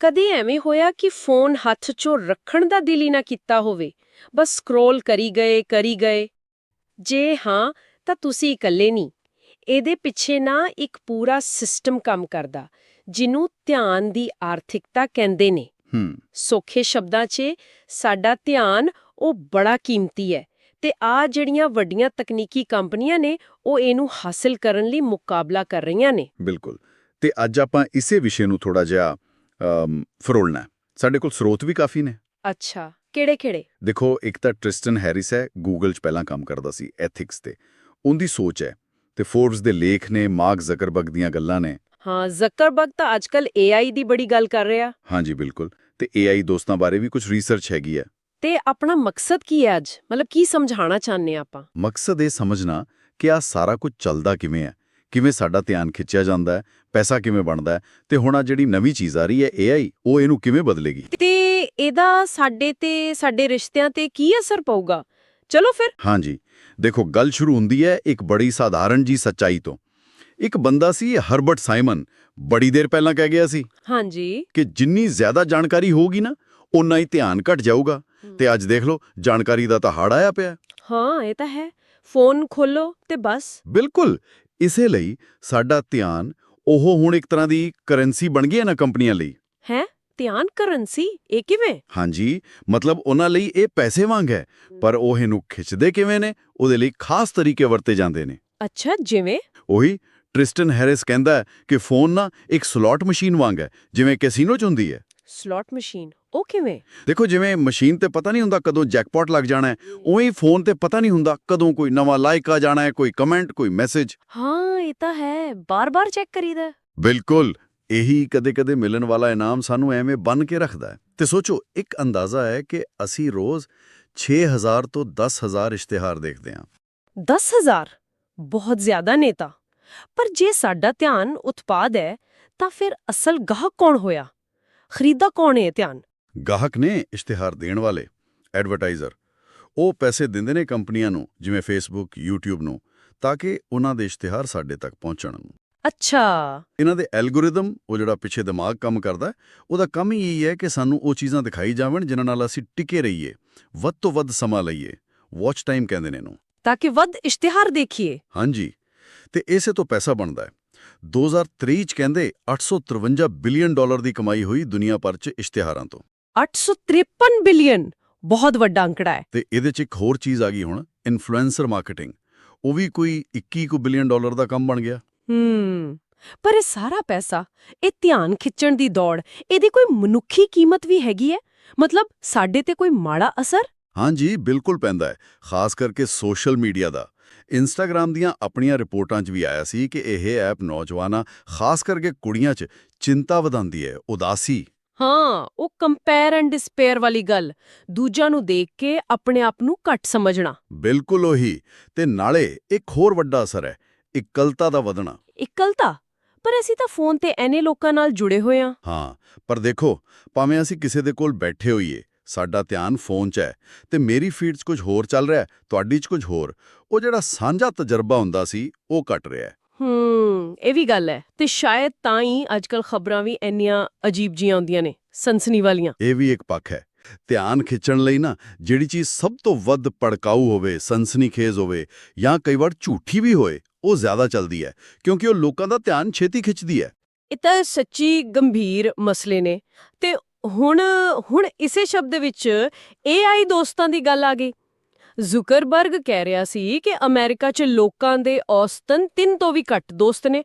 ਕਦੇ ਐਵੇਂ ਹੋਇਆ ਕਿ ਫੋਨ ਹੱਥ 'ਚੋਂ ਰੱਖਣ ਦਾ ਦਿਲ ਹੀ ਨਾ ਕੀਤਾ ਹੋਵੇ? ਬਸ ਸਕਰੋਲ ਕਰੀ ਗਏ ਕਰੀ ਗਏ। ਜੇ ਹਾਂ ਤਾਂ ਤੁਸੀਂ ਇਕੱਲੇ ਨਹੀਂ। ਇਹਦੇ ਪਿੱਛੇ ਨਾ ਇੱਕ ਪੂਰਾ ਸਿਸਟਮ ਕੰਮ ਕਰਦਾ ਜਿਹਨੂੰ ਧਿਆਨ ਦੀ ਆਰਥਿਕਤਾ ਕਹਿੰਦੇ ਨੇ। ਸੌਖੇ ਸ਼ਬਦਾਂ 'ਚ ਸਾਡਾ ਧਿਆਨ ਉਹ ਬੜਾ ਕੀਮਤੀ ਹੈ ਤੇ ਆ ਜਿਹੜੀਆਂ ਵੱਡੀਆਂ ਤਕਨੀਕੀ ਕੰਪਨੀਆਂ ਨੇ ਉਹ ਇਹਨੂੰ ਹਾਸਲ ਕਰਨ ਲਈ ਮੁਕਾਬਲਾ ਕਰ ਰਹੀਆਂ ਨੇ। ਬਿਲਕੁਲ। ਤੇ ਅੱਜ ਆਪਾਂ ਇਸੇ ਵਿਸ਼ੇ ਨੂੰ ਥੋੜਾ ਜਿਹਾ ਫਰੋਲਣਾ। ਸਾਡੇ ਕੋਲ ਸਰੋਤ ਵੀ ਕਾਫੀ ਨੇ। ਅੱਛਾ ਕਿਹੜੇ ਕਿਹੜੇ? ਦੇਖੋ ਇੱਕ ਤਾਂ ਟ੍ਰਿਸਟਨ ਹੈਰਿਸ ਹੈ ਗੂਗਲ 'ਚ ਪਹਿਲਾਂ ਕੰਮ ਕਰਦਾ ਸੀ ਐਥਿਕਸ ਤੇ। ਉਹਦੀ ਸੋਚ ਹੈ ਤੇ ਫੋਰਬਸ ਦੇ ਲੇਖ ਨੇ ਮਾਰਕ ਜ਼ਕਰਬਰਗ ਦੀਆਂ ਗੱਲਾਂ ਨੇ। ਹਾਂ ਜ਼ਕਰਬਰਗ ਤਾਂ ਅੱਜਕੱਲ AI ਦੀ ਬੜੀ ਗੱਲ ਕਰ ਰਿਹਾ। ਹਾਂਜੀ ਬਿਲਕੁਲ। ਤੇ AI ਦੋਸਤਾਂ ਬਾਰੇ ਵੀ ਕੁਝ ਰਿਸਰਚ ਹੈਗੀ ਹੈ। ਤੇ ਆਪਣਾ ਮਕਸਦ ਕੀ ਹੈ ਅੱਜ? ਮਤਲਬ ਕੀ ਸਮਝਾਉਣਾ ਚਾਹੁੰਦੇ ਆਪਾਂ? ਮਕਸਦ ਇਹ ਸਮਝਣਾ ਕਿ ਆ ਸਾਰਾ ਕੁਝ ਚੱਲਦਾ ਕਿਵੇਂ ਹੈ। ਕਿਵੇਂ ਸਾਡਾ ਧਿਆਨ ਖਿੱਚਿਆ ਜਾਂਦਾ ਹੈ ਪੈਸਾ ਕਿਵੇਂ ਬਣਦਾ ਹੈ ਤੇ ਹੁਣ ਆ ਜਿਹੜੀ ਨਵੀਂ ਚੀਜ਼ ਆ ਰਹੀ ਹੈ AI ਉਹ ਇਹਨੂੰ ਕਿਵੇਂ ਬਦਲੇਗੀ? ਤੇ ਇਹਦਾ ਸਾਡੇ ਤੇ ਸਾਡੇ ਰਿਸ਼ਤਿਆਂ ਤੇ ਕੀ ਅਸਰ ਪਊਗਾ? ਚਲੋ ਫਿਰ। ਹਾਂਜੀ। ਦੇਖੋ ਗੱਲ ਸ਼ੁਰੂ ਹੁੰਦੀ ਹੈ ਇੱਕ ਬੜੀ ਸਾਧਾਰਨ ਜੀ ਸੱਚਾਈ ਤੋਂ। ਇੱਕ ਬੰਦਾ ਸੀ ਹਰਬਰਟ ਸਾਈਮਨ ਬੜੀ ਦੇਰ ਪਹਿਲਾਂ ਕਹਿ ਗਿਆ ਸੀ ਹਾਂਜੀ। ਕਿ ਜਿੰਨੀ ਜ਼ਿਆਦਾ ਜਾਣਕਾਰੀ ਹੋਊਗੀ ਨਾ ਉਨਾ ਹੀ ਧਿਆਨ ਘਟ ਜਾਊਗਾ। ਤੇ ਅੱਜ ਦੇਖ ਲਓ ਜਾਣਕਾਰੀ ਦਾ ਤਾਂ ਹੜ ਆਇਆ ਪਿਆ। ਹਾਂ ਇਹ ਤਾਂ ਹੈ। ਫੋਨ ਖੋਲੋ ਤੇ ਬਸ। ਬਿਲਕੁਲ। ਇਸੇ ਲਈ ਸਾਡਾ ਧਿਆਨ ਉਹ ਹੁਣ ਇੱਕ ਤਰ੍ਹਾਂ ਦੀ ਕਰੰਸੀ ਬਣ ਗਈ ਹੈ ਨਾ ਕੰਪਨੀਆਂ ਲਈ। ਹੈ? ਧਿਆਨ ਕਰੰਸੀ? ਇਹ ਕਿਵੇਂ? ਹਾਂਜੀ ਮਤਲਬ ਉਹਨਾਂ ਲਈ ਇਹ ਪੈਸੇ ਵਾਂਗ ਹੈ ਪਰ ਉਹ ਇਹਨੂੰ ਖਿੱਚਦੇ ਕਿਵੇਂ ਨੇ? ਉਹਦੇ ਲਈ ਖਾਸ ਤਰੀਕੇ ਵਰਤੇ ਜਾਂਦੇ ਨੇ। ਅੱਛਾ ਜਿਵੇਂ? ਉਹੀ ਟ੍ਰਿਸਟਨ ਹੈਰਿਸ ਕਹਿੰਦਾ ਕਿ ਫੋਨ ਨਾ ਇੱਕ ਸਲੋਟ ਮਸ਼ੀਨ ਵਾਂਗ ਹੈ ਜਿਵੇਂ ਕੈਸੀਨੋ 'ਚ ਹੁੰਦੀ ਹੈ। ਸਲੋਟ ਮਸ਼ੀਨ ਉਹ ਕਿਵੇਂ? ਦੇਖੋ ਜਿਵੇਂ ਮਸ਼ੀਨ ਤੇ ਪਤਾ ਨਹੀਂ ਹੁੰਦਾ ਕਦੋਂ ਜੈਕਪਾਟ ਲੱਗ ਜਾਣਾ ਹੈ ਉਵੇਂ ਫੋਨ ਤੇ ਪਤਾ ਨਹੀਂ ਹੁੰਦਾ ਕਦੋਂ ਕੋਈ ਨਵਾਂ ਲਾਈਕ ਆ ਜਾਣਾ ਹੈ ਕੋਈ ਕਮੈਂਟ ਕੋਈ ਮੈਸੇਜ। ਹਾਂ ਇਹ ਤਾਂ ਹੈ। ਬਾਰ-ਬਾਰ ਚੈੱਕ ਕਰੀਦਾ। ਬਿਲਕੁਲ। ਇਹੀ ਕਦੇ-ਕਦੇ ਮਿਲਣ ਵਾਲਾ ਇਨਾਮ ਸਾਨੂੰ ਐਵੇਂ ਬੰਨ ਕੇ ਰੱਖਦਾ ਹੈ। ਤੇ ਸੋਚੋ ਇੱਕ ਅੰਦਾਜ਼ਾ ਹੈ ਕਿ ਅਸੀਂ ਰੋਜ਼ 6000 ਤੋਂ 10000 ਇਸ਼ਤਿਹਾਰ ਦੇਖਦੇ ਹਾਂ। 10000 ਬਹੁਤ ਜ਼ਿਆਦਾ ਨੇਤਾ ਪਰ ਜੇ ਸਾਡਾ ਧਿਆਨ ਉਤਪਾਦ ਹੈ ਤਾਂ ਫਿਰ ਅਸਲ ਗਾਹਕ ਕੌਣ ਹੋਇਆ? ਖਰੀਦਾ ਕੌਣ ਹੈ ਧਿਆਨ? ਗਾਹਕ ਨੇ ਇਸ਼ਤਿਹਾਰ ਦੇਣ ਵਾਲੇ ਐਡਵਰਟਾਈਜ਼ਰ। ਉਹ ਪੈਸੇ ਦਿੰਦੇ ਨੇ ਕੰਪਨੀਆਂ ਨੂੰ ਜਿਵੇਂ ਫੇਸਬੁੱਕ YouTube ਨੂੰ ਤਾਂ ਕਿ ਉਹਨਾਂ ਦੇ ਇਸ਼ਤਿਹਾਰ ਸਾਡੇ ਤੱਕ ਪਹੁੰਚਣ। ਅੱਛਾ। ਇਹਨਾਂ ਦੇ ਐਲਗੋਰਿਦਮ ਉਹ ਜਿਹੜਾ ਪਿੱਛੇ ਦਿਮਾਗ ਕੰਮ ਕਰਦਾ ਉਹਦਾ ਕੰਮ ਹੀ ਇਹ ਹੈ ਕਿ ਸਾਨੂੰ ਉਹ ਚੀਜ਼ਾਂ ਦਿਖਾਈ ਜਾਵਣ ਜਿਨ੍ਹਾਂ ਨਾਲ ਅਸੀਂ ਟਿਕੇ ਰਹੀਏ ਵੱਧ ਤੋਂ ਵੱਧ ਸਮਾਂ ਲਈਏ ਵਾਚ ਟਾਈਮ ਕਹਿੰਦੇ ਨੇ ਇਹਨੂੰ। ਤਾਂ ਕਿ ਵੱਧ ਇਸ਼ਤਿਹਾਰ ਦੇਖੀਏ। ਹਾਂਜੀ। ਤੇ ਇਸੇ ਤੋਂ ਪੈਸਾ ਬਣਦਾ ਹੈ। 2023 ਚ ਕਹਿੰਦੇ 853 ਬਿਲੀਅਨ ਡਾਲਰ ਦੀ ਕਮਾਈ ਹੋਈ ਦੁਨੀਆ ਭਰ ਚ ਇਸ਼ਤਿਹਾਰਾਂ ਤੋਂ। 853 ਬਿਲੀਅਨ। ਬਹੁਤ ਵੱਡਾ ਅੰਕੜਾ ਹੈ। ਤੇ ਇਹਦੇ ਚ ਇੱਕ ਹੋਰ ਚੀਜ਼ ਆ ਗਈ ਹੁਣ ਇਨਫਲੂਐਂਸਰ ਮਾਰਕੀਟਿੰਗ ਉਹ ਵੀ ਕੋਈ 21 ਕੁ ਬਿਲੀਅਨ ਡਾਲਰ ਦਾ ਕੰਮ ਬਣ ਗਿਆ। ਹੂੰ। ਪਰ ਇਹ ਸਾਰਾ ਪੈਸਾ ਇਹ ਧਿਆਨ ਖਿੱਚਣ ਦੀ ਦੌੜ ਇਹਦੀ ਕੋਈ ਮਨੁੱਖੀ ਕੀਮਤ ਵੀ ਹੈਗੀ ਹੈ? ਮਤਲਬ ਸਾਡੇ ਤੇ ਕੋਈ ਮਾੜਾ ਅਸਰ? ਹਾਂਜੀ ਬਿਲਕੁਲ ਪੈਂਦਾ ਹੈ ਖਾਸ ਕਰਕੇ ਸੋਸ਼ਲ ਮੀਡੀਆ ਦਾ। ਇੰਸਟਾਗ੍ਰam ਦੀਆਂ ਆਪਣੀਆਂ ਰਿਪੋਰਟਾਂ 'ਚ ਵੀ ਆਇਆ ਸੀ ਕਿ ਇਹ ਐਪ ਨੌਜਵਾਨਾਂ ਖਾਸ ਕਰਕੇ ਕੁੜੀਆਂ 'ਚ ਚਿੰਤਾ ਵਧਾਉਂਦੀ ਹੈ ਉਦਾਸੀ। ਹਾਂ ਉਹ ਕੰਪੇਅਰ ਐਂਡ ਡਿਸਪੇਅਰ ਵਾਲੀ ਗੱਲ ਦੂਜਿਆਂ ਨੂੰ ਦੇਖ ਕੇ ਆਪਣੇ ਆਪ ਨੂੰ ਘੱਟ ਸਮਝਣਾ। ਬਿਲਕੁਲ ਉਹੀ ਤੇ ਨਾਲੇ ਇੱਕ ਹੋਰ ਵੱਡਾ ਅਸਰ ਹੈ ਇਕਲਤਾ ਦਾ ਵਧਣਾ। ਇਕਲਤਾ? ਪਰ ਅਸੀਂ ਤਾਂ ਫੋਨ ਤੇ ਐਨੇ ਲੋਕਾਂ ਨਾਲ ਜੁੜੇ ਹੋਏ ਹਾਂ। ਹਾਂ ਪਰ ਦੇਖੋ ਭਾਵੇਂ ਅਸੀਂ ਕਿਸੇ ਦੇ ਕੋਲ ਬੈਠੇ ਹੋਈਏ ਸਾਡਾ ਧਿਆਨ ਫੋਨ 'ਚ ਹੈ ਤੇ ਮੇਰੀ ਫੀਡ 'ਚ ਕੁਝ ਹੋਰ ਚੱਲ ਰਿਹਾ ਤੁਹਾਡੀ 'ਚ ਕੁਝ ਹੋਰ। ਉਹ ਜਿਹੜਾ ਸਾਂਝਾ ਤਜਰਬਾ ਹੁੰਦਾ ਸੀ ਉਹ ਘਟ ਰਿਹਾ ਹੈ ਇਹ ਵੀ ਗੱਲ ਹੈ। ਤੇ ਸ਼ਾਇਦ ਤਾਂ ਹੀ ਅੱਜਕੱਲ ਖਬਰਾਂ ਵੀ ਇੰਨੀਆਂ ਅਜੀਬ ਜੀਆਂ ਆਉਂਦੀਆਂ ਨੇ ਸਨਸਨੀ ਵਾਲੀਆਂ। ਇਹ ਵੀ ਇੱਕ ਪੱਖ ਹੈ। ਧਿਆਨ ਖਿੱਚਣ ਲਈ ਨਾ ਜਿਹੜੀ ਚੀਜ਼ ਸਭ ਤੋਂ ਵੱਧ ਪੜਕਾਊ ਹੋਵੇ ਸਨਸਨੀਖੇਜ਼ ਹੋਵੇ ਜਾਂ ਕਈ ਵਾਰ ਝੂਠੀ ਵੀ ਹੋਏ ਉਹ ਜ਼ਿਆਦਾ ਚੱਲਦੀ ਹੈ ਕਿਉਂਕਿ ਉਹ ਲੋਕਾਂ ਦਾ ਧਿਆਨ ਛੇਤੀ ਖਿੱਚਦੀ ਹੈ। ਇਹ ਤਾਂ ਸੱਚੀ ਗੰਭੀਰ ਮਸਲੇ ਨੇ। ਤੇ ਹੁਣ ਹੁਣ ਇਸੇ ਸ਼ਬਦ ਵਿੱਚ AI ਦੋਸਤਾਂ ਦੀ ਗੱਲ ਆ ਗਈ। ਜ਼ੁਕਰਬਰਗ ਕਹਿ ਰਿਹਾ ਸੀ ਕਿ ਅਮਰੀਕਾ 'ਚ ਲੋਕਾਂ ਦੇ ਔਸਤਨ 3 ਤੋਂ ਵੀ ਘੱਟ ਦੋਸਤ ਨੇ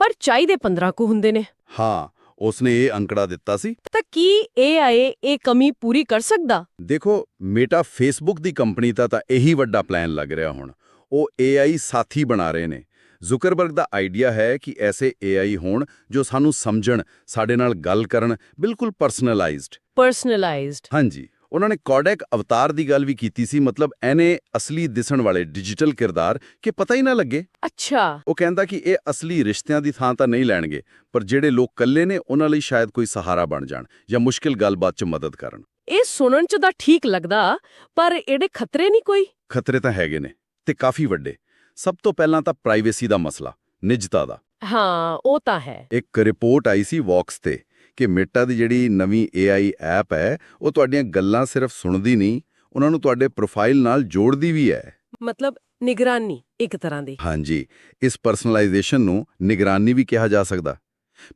ਪਰ ਚਾਹੀਦੇ 15 ਕੁ ਹੁੰਦੇ ਨੇ। ਹਾਂ ਉਸਨੇ ਇਹ ਅੰਕੜਾ ਦਿੱਤਾ ਸੀ। ਤਾਂ ਕੀ AI ਇਹ ਕਮੀ ਪੂਰੀ ਕਰ ਸਕਦਾ? ਦੇਖੋ ਮੇਟਾ ਫੇਸਬੁੱਕ ਦੀ ਕੰਪਨੀ ਦਾ ਤਾਂ ਇਹੀ ਵੱਡਾ ਪਲਾਨ ਲੱਗ ਰਿਹਾ ਹੁਣ। ਉਹ AI ਸਾਥੀ ਬਣਾ ਰਹੇ ਨੇ। ਜ਼ੁਕਰਬਰਗ ਦਾ ਆਈਡੀਆ ਹੈ ਕਿ ਐਸੇ AI ਹੋਣ ਜੋ ਸਾਨੂੰ ਸਮਝਣ ਸਾਡੇ ਨਾਲ ਗੱਲ ਕਰਨ ਬਿਲਕੁਲ ਪਰਸਨਲਾਈਜ਼ਡ ਪਰਸਨਲਾਈਜ਼ਡ ਹਾਂਜੀ। ਉਹਨਾਂ ਨੇ ਕੋਡੈਕ ਅਵਤਾਰ ਦੀ ਗੱਲ ਵੀ ਕੀਤੀ ਸੀ ਮਤਲਬ ਐਨੇ ਅਸਲੀ ਦਿਸਣ ਵਾਲੇ ਡਿਜੀਟਲ ਕਿਰਦਾਰ ਕਿ ਪਤਾ ਹੀ ਨਾ ਲੱਗੇ। ਅੱਛਾ। ਉਹ ਕਹਿੰਦਾ ਕਿ ਇਹ ਅਸਲੀ ਰਿਸ਼ਤਿਆਂ ਦੀ ਥਾਂ ਤਾਂ ਨਹੀਂ ਲੈਣਗੇ ਪਰ ਜਿਹੜੇ ਲੋਕ ਇਕੱਲੇ ਨੇ ਉਹਨਾਂ ਲਈ ਸ਼ਾਇਦ ਕੋਈ ਸਹਾਰਾ ਬਣ ਜਾਣ ਜਾਂ ਮੁਸ਼ਕਿਲ ਗੱਲਬਾਤ 'ਚ ਮਦਦ ਕਰਨ। ਇਹ ਸੁਣਨ 'ਚ ਤਾਂ ਠੀਕ ਲੱਗਦਾ ਪਰ ਇਹਦੇ ਖਤਰੇ ਨਹੀਂ ਕੋਈ? ਖਤਰੇ ਤਾਂ ਹੈਗੇ ਨੇ ਤੇ ਕਾਫੀ ਵੱਡੇ। ਸਭ ਤੋਂ ਪਹਿਲਾਂ ਤਾਂ ਪ੍ਰਾਈਵੇਸੀ ਦਾ ਮਸਲਾ ਨਿਜਤਾ ਦਾ। ਹਾਂ ਉਹ ਤਾਂ ਹੈ। ਇੱਕ ਰਿਪੋਰਟ ਆਈ ਸੀ ਵੌਕਸ ਤੇ ਕਿ ਮੇਟਾ ਦੀ ਜਿਹੜੀ ਨਵੀਂ AI ਐਪ ਹੈ ਉਹ ਤੁਹਾਡੀਆਂ ਗੱਲਾਂ ਸਿਰਫ ਸੁਣਦੀ ਨਹੀਂ ਉਹਨਾਂ ਨੂੰ ਤੁਹਾਡੇ ਪ੍ਰੋਫਾਈਲ ਨਾਲ ਜੋੜਦੀ ਵੀ ਹੈ। ਮਤਲਬ ਨਿਗਰਾਨੀ ਇੱਕ ਤਰ੍ਹਾਂ ਦੀ। ਹਾਂਜੀ ਇਸ ਪਰਸਨਲਾਈਜੇਸ਼ਨ ਨੂੰ ਨਿਗਰਾਨੀ ਵੀ ਕਿਹਾ ਜਾ ਸਕਦਾ।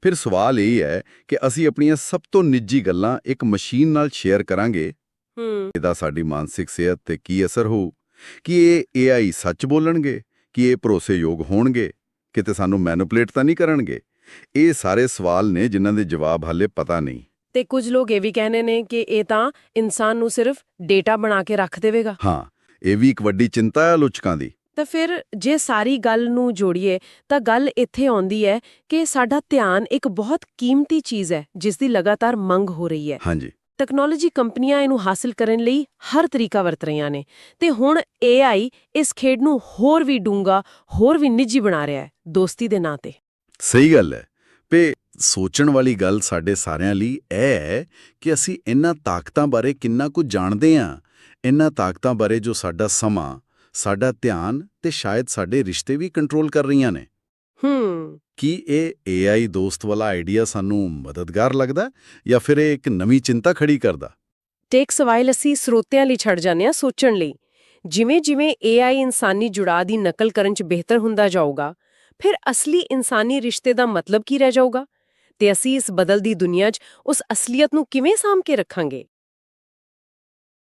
ਫਿਰ ਸਵਾਲ ਇਹ ਹੈ ਕਿ ਅਸੀਂ ਆਪਣੀਆਂ ਸਭ ਤੋਂ ਨਿੱਜੀ ਗੱਲਾਂ ਇੱਕ ਮਸ਼ੀਨ ਨਾਲ ਸ਼ੇਅਰ ਕਰਾਂਗੇ। ਹੂੰ। ਇਹਦਾ ਸਾਡੀ ਮਾਨਸਿਕ ਸਿਹਤ ਤੇ ਕੀ ਅਸਰ ਹੋਊ? ਕਿ ਇਹ AI ਸੱਚ ਬੋਲਣਗੇ? ਕਿ ਇਹ ਭਰੋਸੇਯੋਗ ਹੋਣਗੇ? ਕਿਤੇ ਸਾਨੂੰ ਮੈਨੂਪਲੇਟ ਤਾਂ ਨਹੀਂ ਕਰਨਗੇ? ਇਹ ਸਾਰੇ ਸਵਾਲ ਨੇ ਜਿਨ੍ਹਾਂ ਦੇ ਜਵਾਬ ਹਾਲੇ ਪਤਾ ਨਹੀਂ। ਤੇ ਕੁਝ ਲੋਕ ਇਹ ਵੀ ਕਹਿੰਦੇ ਨੇ ਕਿ ਇਹ ਤਾਂ ਇਨਸਾਨ ਨੂੰ ਸਿਰਫ ਡੇਟਾ ਬਣਾ ਕੇ ਰੱਖ ਦੇਵੇਗਾ। ਹਾਂ ਇਹ ਵੀ ਇੱਕ ਵੱਡੀ ਚਿੰਤਾ ਹੈ ਆਲੋਚਕਾਂ ਦੀ। ਤਾਂ ਫਿਰ ਜੇ ਸਾਰੀ ਗੱਲ ਨੂੰ ਜੋੜੀਏ ਤਾਂ ਗੱਲ ਇੱਥੇ ਆਉਂਦੀ ਹੈ ਕਿ ਸਾਡਾ ਧਿਆਨ ਇੱਕ ਬਹੁਤ ਕੀਮਤੀ ਚੀਜ਼ ਹੈ ਜਿਸ ਦੀ ਲਗਾਤਾਰ ਮੰਗ ਹੋ ਰਹੀ ਹੈ। ਹਾਂਜੀ। ਟੈਕਨੋਲੋਜੀ ਕੰਪਨੀਆਂ ਇਹਨੂੰ ਹਾਸਲ ਕਰਨ ਲਈ ਹਰ ਤਰੀਕਾ ਵਰਤ ਰਹੀਆਂ ਨੇ। ਤੇ ਹੁਣ AI ਇਸ ਖੇਡ ਨੂੰ ਹੋਰ ਵੀ ਡੂੰਗਾ ਹੋਰ ਵੀ ਨਿੱਜੀ ਬਣਾ ਰਿਹਾ ਹੈ ਦੋਸਤੀ ਦੇ ਨਾਂ ਤੇ। ਸਹੀ ਗੱਲ ਹੈ। ਪੇ ਸੋਚਣ ਵਾਲੀ ਗੱਲ ਸਾਡੇ ਸਾਰਿਆਂ ਲਈ ਇਹ ਹੈ ਕਿ ਅਸੀਂ ਇਹਨਾਂ ਤਾਕਤਾਂ ਬਾਰੇ ਕਿੰਨਾ ਕੁ ਜਾਣਦੇ ਹਾਂ ਇਹਨਾਂ ਤਾਕਤਾਂ ਬਾਰੇ ਜੋ ਸਾਡਾ ਸਮਾਂ ਸਾਡਾ ਧਿਆਨ ਤੇ ਸ਼ਾਇਦ ਸਾਡੇ ਰਿਸ਼ਤੇ ਵੀ ਕੰਟਰੋਲ ਕਰ ਰਹੀਆਂ ਨੇ। ਹੂੰ। ਕੀ ਇਹ AI ਦੋਸਤ ਵਾਲਾ ਆਈਡੀਆ ਸਾਨੂੰ ਮਦਦਗਾਰ ਲੱਗਦਾ ਜਾਂ ਫਿਰ ਇਹ ਇੱਕ ਨਵੀਂ ਚਿੰਤਾ ਖੜੀ ਕਰਦਾ? ਟੇਕ ਸਵਾਲ ਅਸੀਂ ਸਰੋਤਿਆਂ ਲਈ ਛੱਡ ਜਾਂਦੇ ਹਾਂ ਸੋਚਣ ਲਈ। ਜਿਵੇਂ ਜਿਵੇਂ AI ਇਨਸਾਨੀ ਜੁੜਾਅ ਦੀ ਨਕਲ ਕਰਨ 'ਚ ਬਿਹਤਰ ਹੁੰਦਾ ਜਾਊਗਾ ਫਿਰ ਅਸਲੀ ਇਨਸਾਨੀ ਰਿਸ਼ਤੇ ਦਾ ਮਤਲਬ ਕੀ ਰਹਿ ਜਾਊਗਾ? ਤੇ ਅਸੀਂ ਇਸ ਬਦਲਦੀ ਦੁਨੀਆ 'ਚ ਉਸ ਅਸਲੀਅਤ ਨੂੰ ਕਿਵੇਂ ਸਾਂਭ ਕੇ ਰੱਖਾਂਗੇ?